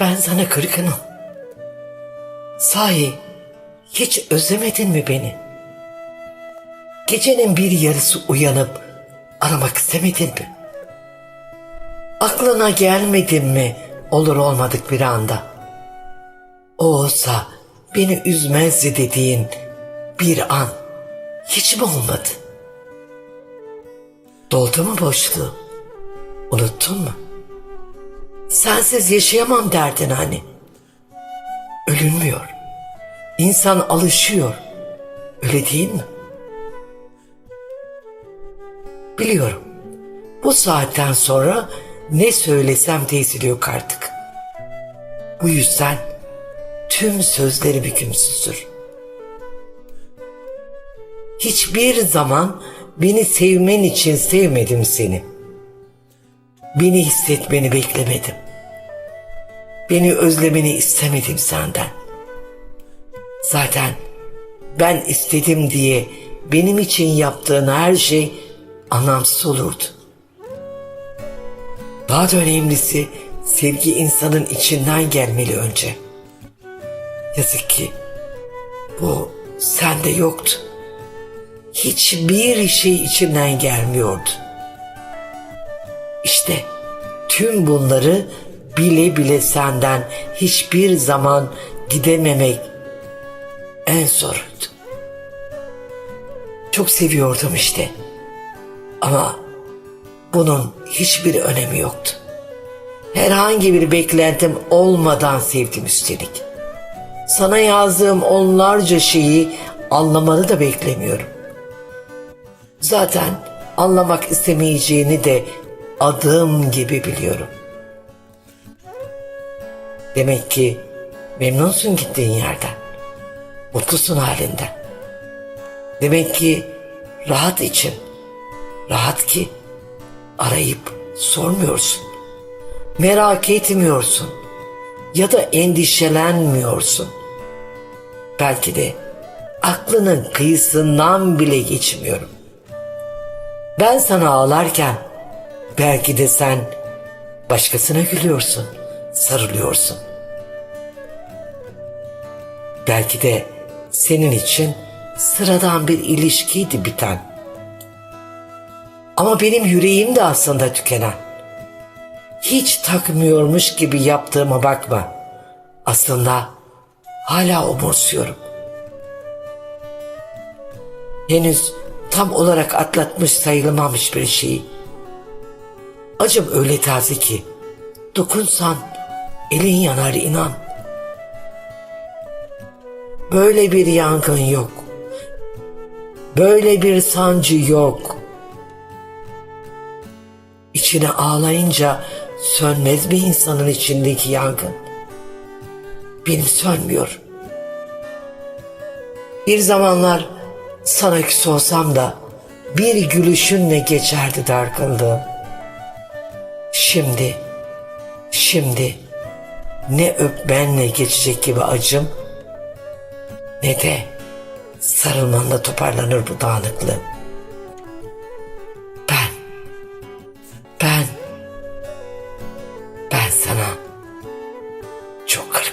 Ben sana kırgınım. Sahi hiç özlemedin mi beni? Gecenin bir yarısı uyanıp aramak istemedin mi? Aklına gelmedin mi olur olmadık bir anda? O olsa beni üzmezdi dediğin bir an hiç mi olmadı? Doldu mu boşluğu? Unuttun mu? Sensiz yaşayamam derdin hani. Ölünmüyor. İnsan alışıyor. Öyle değil mi? Biliyorum. Bu saatten sonra ne söylesem de eziliyor artık. Bu yüzden tüm sözleri hükümsüzdür. Hiçbir zaman beni sevmen için sevmedim seni. Beni hissetmeni beklemedim. Beni özlemeni istemedim senden. Zaten ben istedim diye benim için yaptığın her şey anlamsız olurdu. Daha da önemlisi sevgi insanın içinden gelmeli önce. Yazık ki bu sende yoktu. Hiçbir şey içinden gelmiyordu. İşte tüm bunları bile bile senden hiçbir zaman gidememek en zoruydu. Çok seviyordum işte. Ama bunun hiçbir önemi yoktu. Herhangi bir beklentim olmadan sevdim üstelik. Sana yazdığım onlarca şeyi anlamanı da beklemiyorum. Zaten anlamak istemeyeceğini de adım gibi biliyorum. Demek ki memnunsun gittiğin yerden. Mutlusun halinden. Demek ki rahat için. Rahat ki arayıp sormuyorsun. Merak etmiyorsun. Ya da endişelenmiyorsun. Belki de aklının kıyısından bile geçmiyorum. Ben sana ağlarken belki de sen başkasına gülüyorsun, sarılıyorsun. Belki de senin için sıradan bir ilişkiydi biten. Ama benim yüreğim de aslında tükenen. Hiç takmıyormuş gibi yaptığıma bakma. Aslında hala umursuyorum. Henüz tam olarak atlatmış sayılmamış bir şeyi. Acım öyle taze ki dokunsan elin yanar inan. Böyle bir yangın yok. Böyle bir sancı yok. İçine ağlayınca sönmez bir insanın içindeki yangın. Benim sönmüyor. Bir zamanlar sana küs olsam da bir gülüşünle geçerdi dargınlığım. Şimdi, şimdi ne öpmenle geçecek gibi acım ne de sarılmanla toparlanır bu dağınıklığım. Ben, ben, ben sana çok kırgınım.